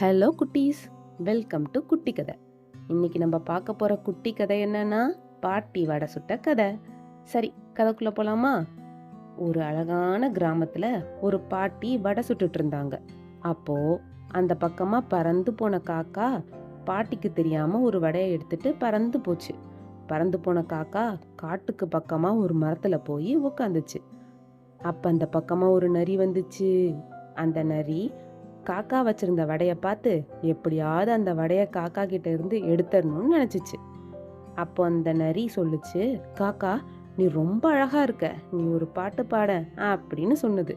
Hello குட்டீஸ். Welcome to குட்டி கதை. இன்னைக்கு நம்ம பார்க்க போகிற குட்டி கதை என்னன்னா பாட்டி வடை சுட்ட கதை. சரி கதைக்குள்ளே போகலாமா ஒரு அழகான கிராமத்தில் ஒரு பாட்டி வடை சுட்டுட்டு இருந்தாங்க. அப்போது அந்த பக்கமாக பறந்து போன காக்கா பாட்டிக்கு தெரியாமல் ஒரு வடையை எடுத்துட்டு பறந்து போச்சு. பறந்து போன காக்கா காட்டுக்கு பக்கமாக ஒரு மரத்தில் போய் உட்காந்துச்சு அப்போ அந்த பக்கமாக ஒரு நரி வந்துச்சு. அந்த நரி காக்கா வச்சிருந்த வடையை பார்த்து எப்படியாவது அந்த வடையை காக்கா கிட்ட இருந்து எடுத்துடணும்னு நினச்சிச்சு. அப்போ அந்த நரி சொல்லுச்சு காக்கா நீ ரொம்ப அழகா இருக்க. நீ ஒரு பாட்டு பாட அப்படின்னு சொன்னது.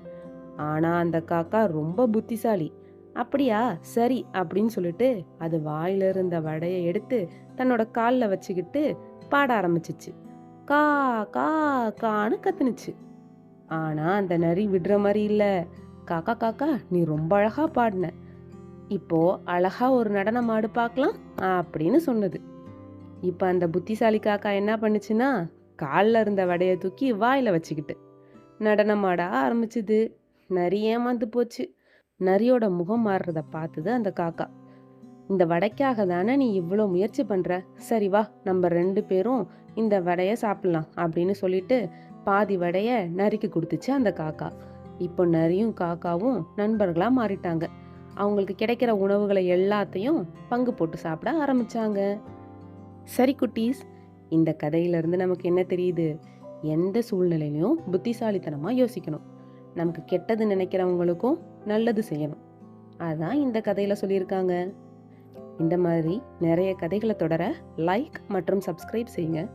ஆனா அந்த காக்கா ரொம்ப புத்திசாலி. அப்படியா? சரி அப்படின்னு சொல்லிட்டு அது வாயில இருந்த வடையை எடுத்து தன்னோட காலில் வச்சுக்கிட்டு பாட ஆரம்பிச்சிச்சு. கா கா கான்னு கத்துனுச்சு. ஆனா அந்த நரி விடுற மாதிரி இல்லை. காக்கா காக்கா நீ ரொம்ப அழகா பாடின. இப்போ அழகா ஒரு நடனம் ஆடு பார்க்கலாம் அப்படின்னு சொன்னது. இப்போ அந்த புத்திசாலி காக்கா என்ன பண்ணுச்சுன்னா காலில் இருந்த வடையை தூக்கி வாயில வச்சுக்கிட்டு நடனம் ஆட ஆரம்பிச்சுது. நரி ஏமாந்து போச்சு. நரியோட முகம் மாறுறத பார்த்தது அந்த காக்கா. இந்த வடைக்காக தானே நீ இவ்வளோ முயற்சி பண்ற? சரி வா நம்ம ரெண்டு பேரும் இந்த வடையை சாப்பிடலாம் அப்படின்னு சொல்லிட்டு பாதி வடைய நரிக்கு கொடுத்துச்சு அந்த காக்கா. இப்போ நரியும் காக்காவும் நண்பர்களாக மாறிட்டாங்க. அவங்களுக்கு கிடைக்கிற உணவுகளை எல்லாத்தையும் பங்கு போட்டு சாப்பிட ஆரம்பித்தாங்க சரி குட்டீஸ் இந்த கதையிலேருந்து நமக்கு என்ன தெரியுது? எந்த சூழ்நிலையிலையும் புத்திசாலித்தனமாக யோசிக்கணும். நமக்கு கெட்டது நினைக்கிறவங்களுக்கும் நல்லது செய்யணும். அதுதான் இந்த கதையில் சொல்லியிருக்காங்க. இந்த மாதிரி நிறைய கதைகளை தொடர லைக் மற்றும் சப்ஸ்கிரைப் செய்யுங்க.